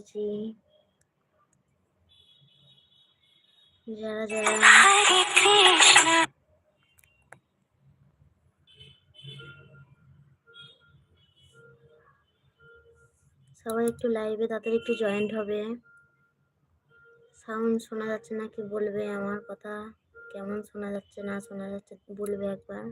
দিয়েছি যারা যারা সবাই একটু লাইভে তাদের একটু জয়েন্ট হবে। সাউন্ড শোনা যাচ্ছে না, কি বলবে? আমার কথা কেমন শোনা যাচ্ছে, না শোনা যাচ্ছে, বলবে একবার।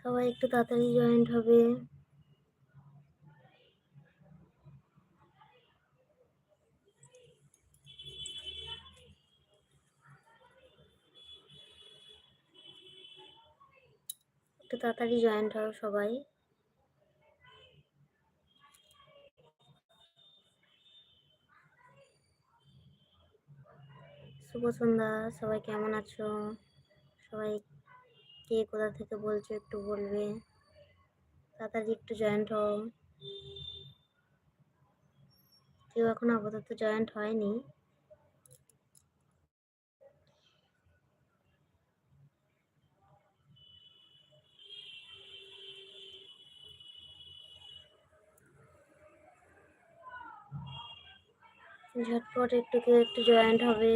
সবাই একটু তাড়াতাড়ি জয়েন্ট হবে। একটু তাড়াতাড়ি জয়েন্ট হও সবাই। শুভ সন্ধ্যা, সবাই কেমন আছো? সবাই কে কোথা থেকে বলছো একটু বলবে? তাড়াতাড়ি একটু জয়েন্ট হও। কেউ এখন আপাতত জয়েন্ট হয়নি। ঝটপট একটু কেউ একটু জয়েন্ট হবে।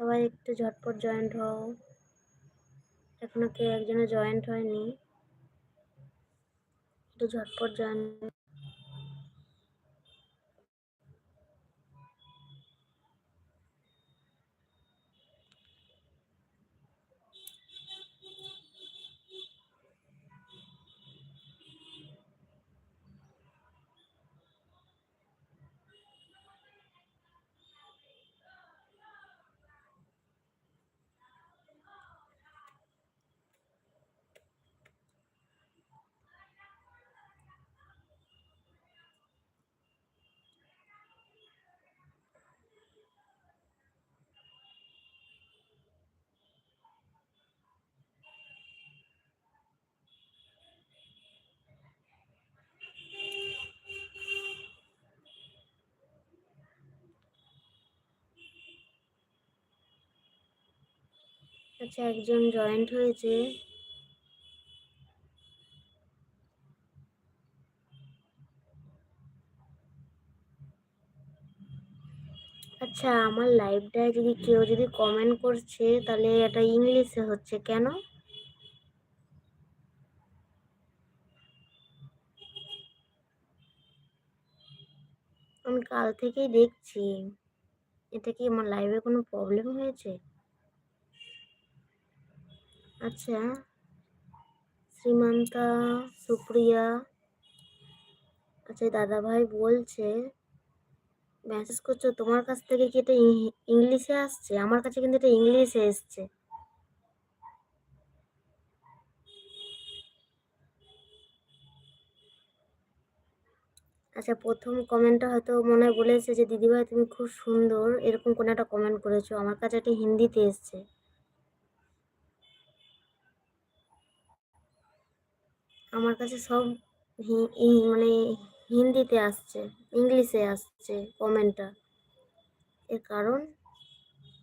সবাই একটু ঝটপট জয়েন্ট হও। এখনও কেউ একজনে জয়েন্ট হয়নি। একটু ঝটপট জয়েন্ট আচ্ছা একজন জয়েন্ট হয়েছে। আচ্ছা আমার লাইভটায় যদি কেউ যদি কমেন্ট করছে, তাহলে এটা ইংলিশে হচ্ছে কেন? আমি কাল থেকেই দেখছি। এটা কি আমার লাইভে কোনো প্রবলেম হয়েছে? আচ্ছা। শ্রীমান্তা, সুপ্রিয়া। আচ্ছা দাদা ভাই বলছে মেসেজ করছ, তোমার কাছ থেকে কি এটা ইংলিশে আসছে? আমার কাছে কিন্তু এটা ইংলিশে এসছে। আচ্ছা প্রথম কমেন্টটা হয়তো মনে হয় বলেছে যে, দিদিভাই, তুমি খুব সুন্দর। এরকম কোনো একটা কমেন্ট করেছ। আমার কাছে এটা হিন্দিতে এসছে। আমার কাছে সব মানে হিন্দিতে আসছে, ইংলিশে আসছে কমেন্টটা এর কারণ,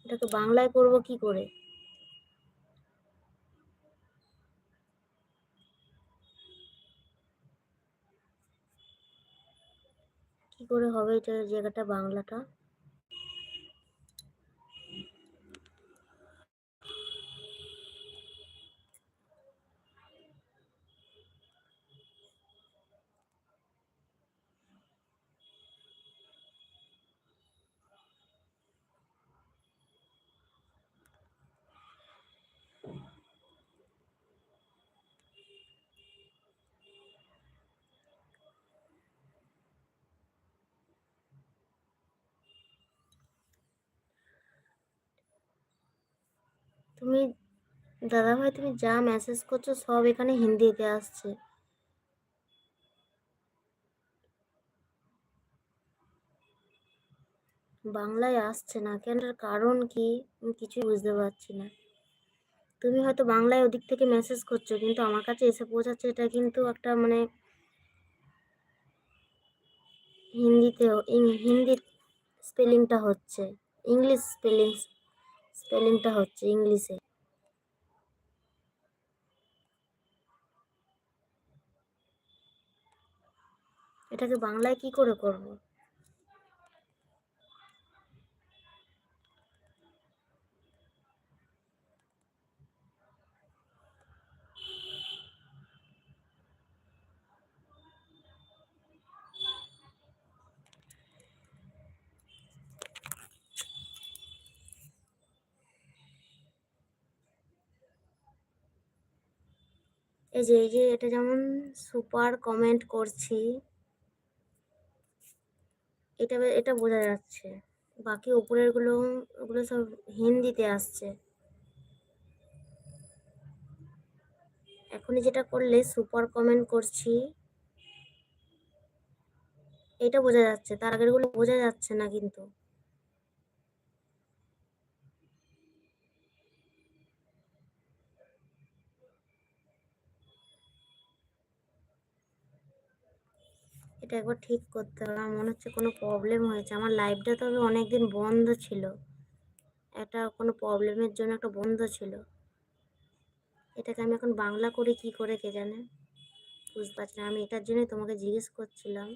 এটাকে বাংলায় করব কি করে? কি করে হবে এটা জায়গাটা, বাংলাটা? তুমি দাদা ভাই তুমি যা মেসেজ করছ সব এখানে হিন্দিতে আসছে। বাংলায় আসছে না কেন? কারণ কি? আমি কিছুই বুঝতে পারছি না। তুমি হয়তো বাংলায় ওদিক থেকে মেসেজ করছ, কিন্তু আমার কাছে এসে পৌঁছাচ্ছে এটা কিন্তু একটা মানে হিন্দিতেও হিন্দি স্পেলিংটা হচ্ছে। ইংলিশ স্পেলিং স্পেলিংটা হচ্ছে ইংলিশে। এটাকে বাংলায় কি করে করব? যে এই যে এটা যেমন সুপার কমেন্ট করছি। এটা এটা বোঝা যাচ্ছে। বাকি উপরেরগুলো, ওগুলো সব হিন্দিতে আসছে। এখনই যেটা করলে সুপার কমেন্ট করছি, এটা বোঝা যাচ্ছে। তার আগেরগুলো বোঝা যাচ্ছে না কিন্তু। এটা একবার ঠিক করতে হবে। আমার মনে হচ্ছে কোনো প্রবলেম হয়েছে। আমার লাইভটা তবে অনেকদিন বন্ধ ছিল। একটা কোনো প্রবলেমের জন্য একটা বন্ধ ছিল। এটাকে আমি এখন বাংলা করে কি করে কে জানে? বুঝতে পারছি না। আমি এটার জন্যই তোমাকে জিজ্ঞেস করছিলাম।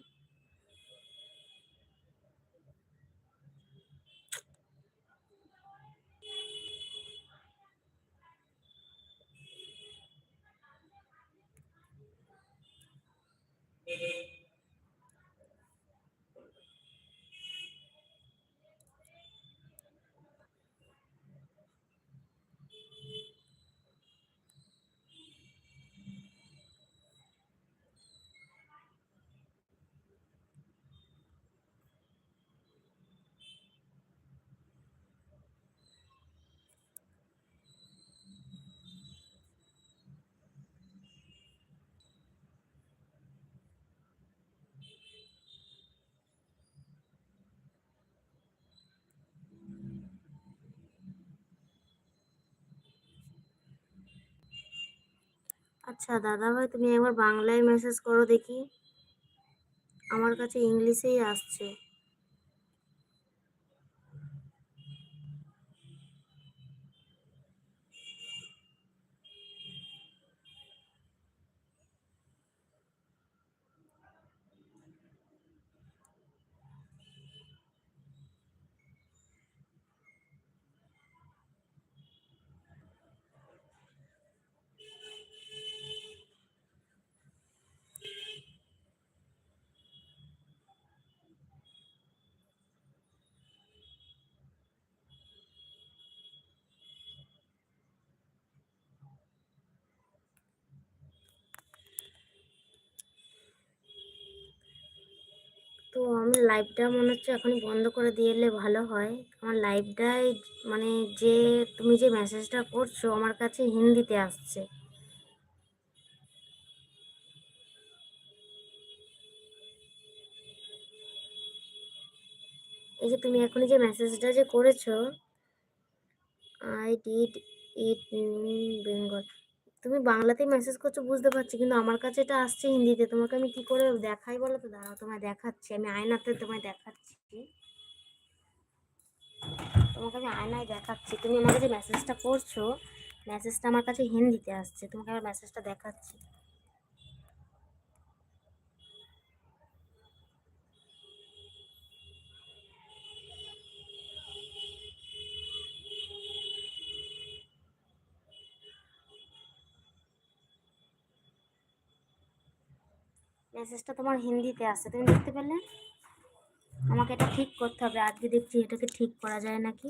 আচ্ছা দাদা ভাই তুমি একবার বাংলায় মেসেজ করো দেখি। আমার কাছে ইংলিশেই আসছে। লাইভটা মনে হচ্ছে এখনই বন্ধ করে দিয়ে এলে ভালো হয়। আমার লাইভটাই মানে যে তুমি যে মেসেজটা করছ আমার কাছে হিন্দিতে আসছে। এই যে তুমি এখনই যে মেসেজটা যে করেছ I did it in Bengal তুমি বাংলাতেই মেসেজ করছ, বুঝতে পারছি, কিন্তু আমার কাছে এটা আসছে হিন্দিতে। তোমাকে আমি কি করে দেখাই বলো তো? দাঁড়াও, তোমায় দেখাচ্ছি। আমি আয়নাতে তোমায় দেখাচ্ছি। তোমাকে আমি আয়নায় দেখাচ্ছি। তুমি আমাকে যে মেসেজটা করছ মেসেজটা আমার কাছে হিন্দিতে আসছে। তোমাকে আমার মেসেজটা দেখাচ্ছি। মেসেজটা তোমার হিন্দিতে আসছে, তুমি দেখতে পেলে? আমাকে এটা ঠিক করতে হবে, আজকে দেখছি এটাকে ঠিক করা যায় নাকি?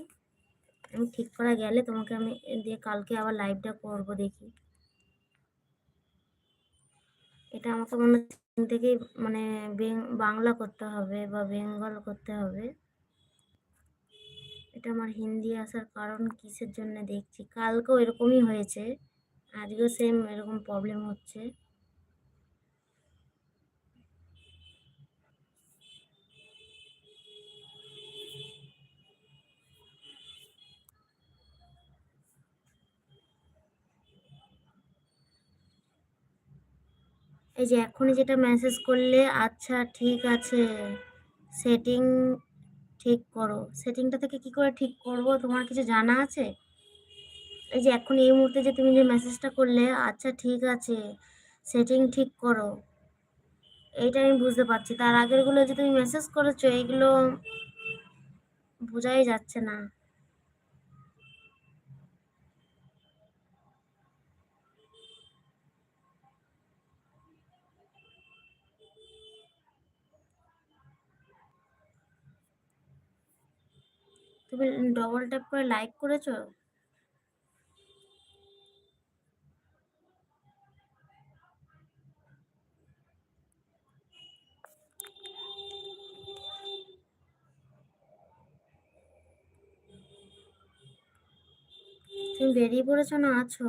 আমি ঠিক করা গেলে তোমাকে আমি দিয়ে কালকে আবার লাইভটা করব দেখি। এটা আমাকে মনে থেকে মানে বাংলা করতে হবে বা বেঙ্গল করতে হবে। এটা আমার হিন্দি আসার কারণ কিসের জন্য দেখছি, কালকেও এরকমই হয়েছে, আজকেও সেম এরকম প্রবলেম হচ্ছে। এই যে এখনই যেটা মেসেজ করলে আচ্ছা ঠিক আছে সেটিং ঠিক করো। সেটিংটা থেকে কি করে ঠিক করব? তোমার কিছু জানা আছে? এই যে এখন এই মুহূর্তে যে তুমি যে মেসেজটা করলে আচ্ছা ঠিক আছে সেটিং ঠিক করো। এইটা আমি বুঝতে পারছি। তার আগেরগুলো যে তুমি মেসেজ করেছ, এইগুলো বোঝাই যাচ্ছে না। তুমি ডবল ট্যাপ করে লাইক করেছ? তুমি বেরিয়ে পড়েছো না আছো?